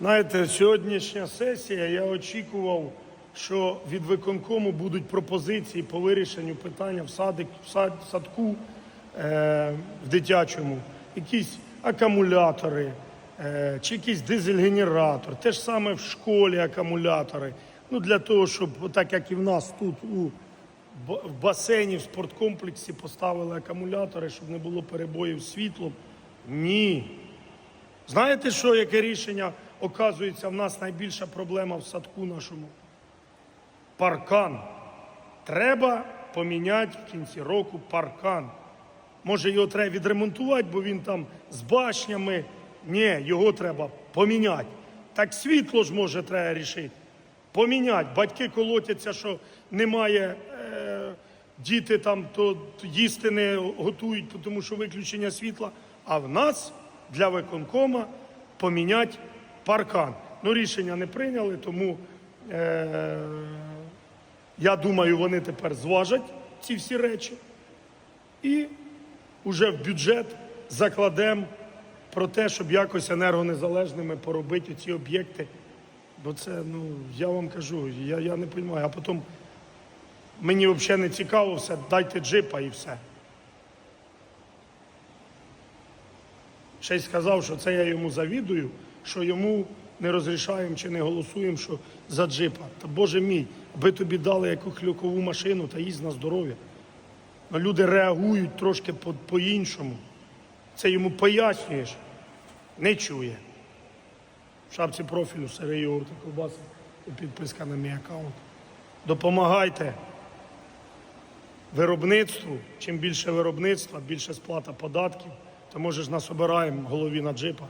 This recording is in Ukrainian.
Знаєте, сьогоднішня сесія, я очікував, що від виконкому будуть пропозиції по вирішенню питання в, садик, в сад, садку е, в дитячому, якісь акумулятори е, чи якийсь дизель-генератор, те ж саме в школі акумулятори. Ну, для того, щоб, так як і в нас тут у в басейні, в спорткомплексі поставили акумулятори, щоб не було перебоїв світлом. Ні. Знаєте, що яке рішення? Оказується, в нас найбільша проблема в садку нашому. Паркан. Треба поміняти в кінці року паркан. Може, його треба відремонтувати, бо він там з башнями. Ні, його треба поміняти. Так світло ж може треба рішити. Поміняти. Батьки колотяться, що немає, е, діти там то їсти не готують, тому що виключення світла. А в нас для виконкома поміняти паркан. Ну, рішення не прийняли, тому е, я думаю, вони тепер зважать ці всі речі і вже в бюджет закладемо про те, щоб якось енергонезалежними поробити ці об'єкти. Бо це, ну, я вам кажу, я, я не розумію. А потім мені взагалі не цікаво все, дайте джипа і все. Ще й сказав, що це я йому завідую, що йому не розрішаємо чи не голосуємо що за джипа. Та Боже мій, аби тобі дали яку хлюкову машину та їсть на здоров'я. Ну, люди реагують трошки по- по-іншому. Це йому пояснюєш, не чує. В шапці профілю Сергій та ковбаси і підписка на мій аккаунт. Допомагайте виробництву. Чим більше виробництва, більше сплата податків, то може ж нас обираємо голові на джипа.